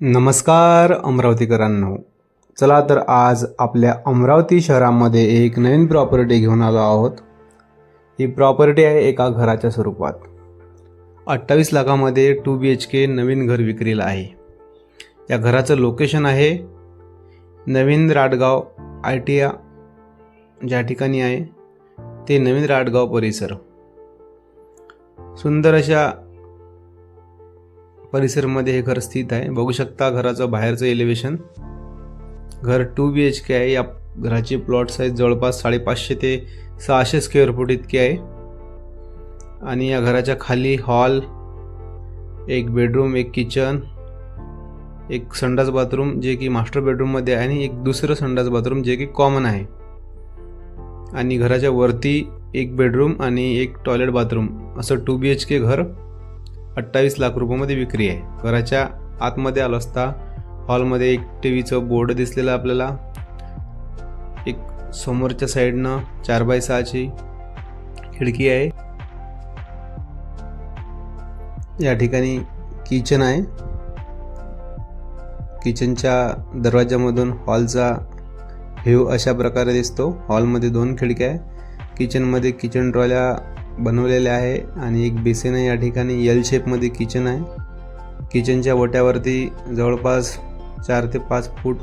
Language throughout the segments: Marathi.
नमस्कार अमरावतीकरांनो. चला तर आज आपल्या अमरावती शहरामध्ये एक नवीन प्रॉपर्टी घेऊन आलो आहोत. ही प्रॉपर्टी आहे एका घराच्या स्वरूपात. अठ्ठावीस लाखामध्ये टू बी एच के नवीन घर विक्रीला आहे. या घराचं लोकेशन आहे नवीन राडगाव आय टी या ज्या ठिकाणी आहे ते नवीन राडगाव परिसर. सुंदर अशा परिसरमध्ये हे घर स्थित आहे. बघू शकता घराचं बाहेरचं एलिव्हेशन घर टू बी एच के आहे. या घराची प्लॉट साईज जवळपास साडेपाचशे ते सहाशे स्क्वेअर फूट इतकी आहे. आणि या घराच्या खाली हॉल एक बेडरूम एक किचन एक संडास बाथरूम जे की मास्टर बेडरूममध्ये आहे आणि एक दुसरं संडास बाथरूम जे की कॉमन आहे. आणि घराच्या वरती एक बेडरूम आणि एक टॉयलेट बाथरूम असं टू बी एच के घर अठ्ठावीस लाख रुपयामध्ये विक्री आहे. घराच्या आतमध्ये आलो असता हॉलमध्ये एक टी व्हीचं बोर्ड दिसलेलं आपल्याला. एक समोरच्या साईडनं चार बाय सहाची खिडकी आहे. या ठिकाणी किचन आहे. किचनच्या दरवाजामधून हॉलचा व्ह्यू अशा प्रकारे दिसतो. हॉलमध्ये दोन खिडक्या आहे. किचनमध्ये किचन ट्रॉल्या बनवलेले आहे आणि एक बेसिन आहे या ठिकाणी. एल शेपमध्ये किचन आहे. किचनच्या वट्यावरती जवळपास चार ते पाच फूट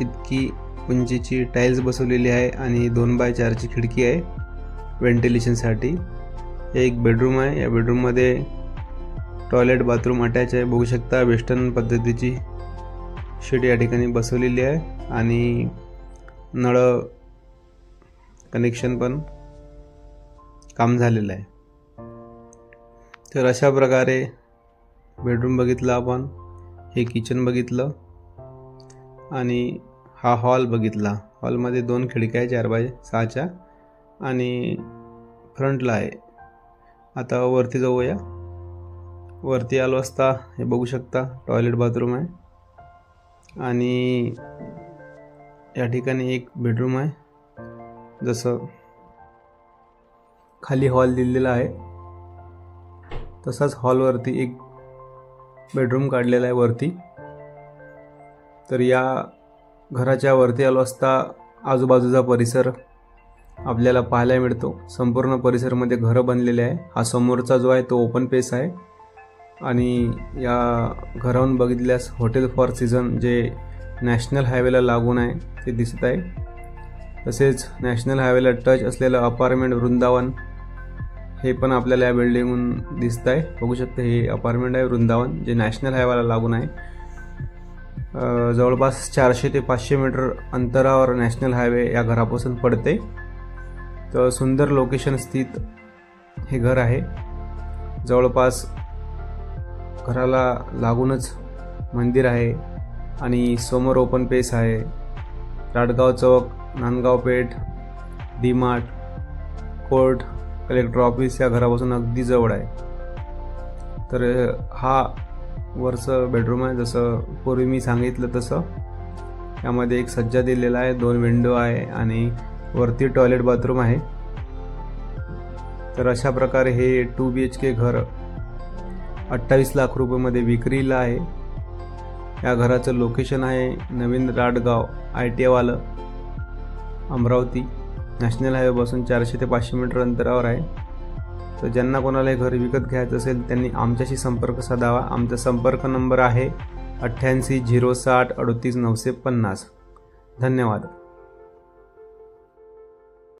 इतकी उंचीची टाईल्स बसवलेली आहे आणि दोन बाय चारची खिडकी आहे व्हेंटिलेशनसाठी एक बेडरूम आहे. या बेडरूममध्ये टॉयलेट बाथरूम अटॅच आहे. बघू शकता वेस्टर्न पद्धतीची शीट या ठिकाणी बसवलेली आहे आणि नळ कनेक्शन पण काम झालेलं आहे. तर अशा प्रकारे बेडरूम बघितलं आपण हे किचन बघितलं आणि हा हॉल बघितला. हॉलमध्ये दोन खिडक्या आहे चार बाय सहाच्या आणि फ्रंटला आहे. आता वरती जाऊया. वरती आलो असता हे बघू शकता टॉयलेट बाथरूम आहे. आणि या ठिकाणी एक बेडरूम आहे. जसं खाली हॉल दिलेला आहे. तसाच हॉलवरती एक बेडरूम काढलेला आहे वरती. तर या घराच्या वरती आलो असता आजूबाजूचा परिसर आपल्याला पाहायला मिळतो. संपूर्ण परिसरमध्ये घरं बनलेले आहे. हा समोरचा जो आहे तो ओपन पेस आहे. आणि या घराहून बघितल्यास हॉटेल फॉर सीझन जे नॅशनल हायवेला लागून आहे ते दिसत आहे. तसेच नॅशनल हायवेला टच असलेलं अपार्टमेंट वृंदावन हे पण आपल्याला या बिल्डिंगहून दिसत आहे बघू शकते हे अपार्टमेंट आहे वृंदावन जे नॅशनल हायवेला लागून आहे. जवळपास चारशे ते पाचशे मीटर अंतरावर नॅशनल हायवे या घरापासून पडते. तर सुंदर लोकेशन स्थित हे घर आहे. जवळपास घराला लागूनच मंदिर आहे आणि समोर ओपन पेस आहे. राडगाव चौक Nandgaon Peth D Mart court collector office या घरापासून अगदी जवळ आहे. तर हा वरचं बेडरूम आहे. जसं पूर्वी मी सांगितलं तसं. यामध्ये एक सज्जा दिलेला आहे दोन विंडो आहे आणि वरती टॉयलेट बाथरूम आहे. तर अशा प्रकारे हे टू बी एच के घर अठ्ठावीस लाख रुपयेमध्ये विक्रीला आहे. या घराचं लोकेशन आहे नवीन राडगाव आय टी आयवालं अमरावती नॅशनल हायवेपासून चारशे ते पाचशे मीटर अंतरावर आहे. तर ज्यांना कोणाला हे घर विकत घ्यायचं असेल त्यांनी आमच्याशी संपर्क साधावा. आमचा संपर्क नंबर आहे अठ्ठ्याऐंशी झिरो साठ अडतीस नऊशे पन्नास. धन्यवाद.